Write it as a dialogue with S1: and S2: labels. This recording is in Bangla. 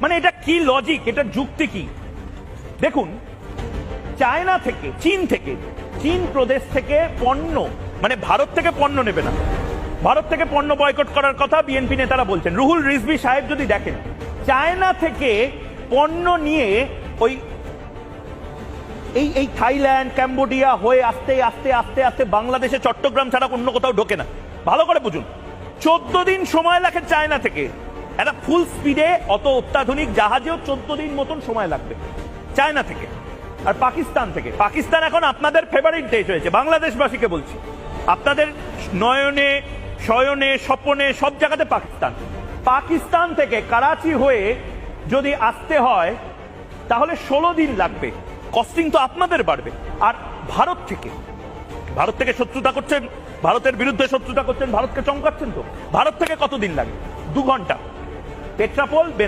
S1: মানে এটা কি লজিক এটা যুক্তি কি? দেখুন, চায়না থেকে, চীন থেকে, চীন প্রদেশ থেকে পণ্য মানে ভারত থেকে পণ্য নেবে না। ভারত থেকে পণ্য বয়কট করার কথা বিএনপি নেতারা বলছেন। রুহুল রিজভি সাহেব যদি দেখেন, চায়না থেকে পণ্য নিয়ে ওই, এই এই থাইল্যান্ড, ক্যাম্বোডিয়া হয়ে আস্তে আস্তে আস্তে আস্তে বাংলাদেশে চট্টগ্রাম ছাড়া অন্য কোথাও ঢোকে না। ভালো করে বুঝুন। চোদ্দ দিন সময় লাগে চায়না থেকে। একটা ফুল স্পিডে অত অত্যাধুনিক জাহাজেও চোদ্দ দিন মতন সময় লাগবে। চায়না থেকে আর পাকিস্তান থেকে। পাকিস্তান এখন আপনাদের ফেভারিট দেশ হয়েছে। বাংলাদেশবাসীকে বলছি, আপনাদের নয়নে, শয়নে, স্বপনে সব জায়গাতে পাকিস্তান। পাকিস্তান থেকে করাচি হয়ে যদি আসতে হয়, তাহলে ষোলো দিন লাগবে। কস্টিং তো আপনাদের বাড়বে। আর ভারত থেকে ভারত থেকে শত্রুতা করছেন, ভারতের বিরুদ্ধে শত্রুতা করছেন, ভারতকে চমকাচ্ছেন তো? ভারত থেকে কতদিন লাগে? দু ঘণ্টা। পেট্রাপোল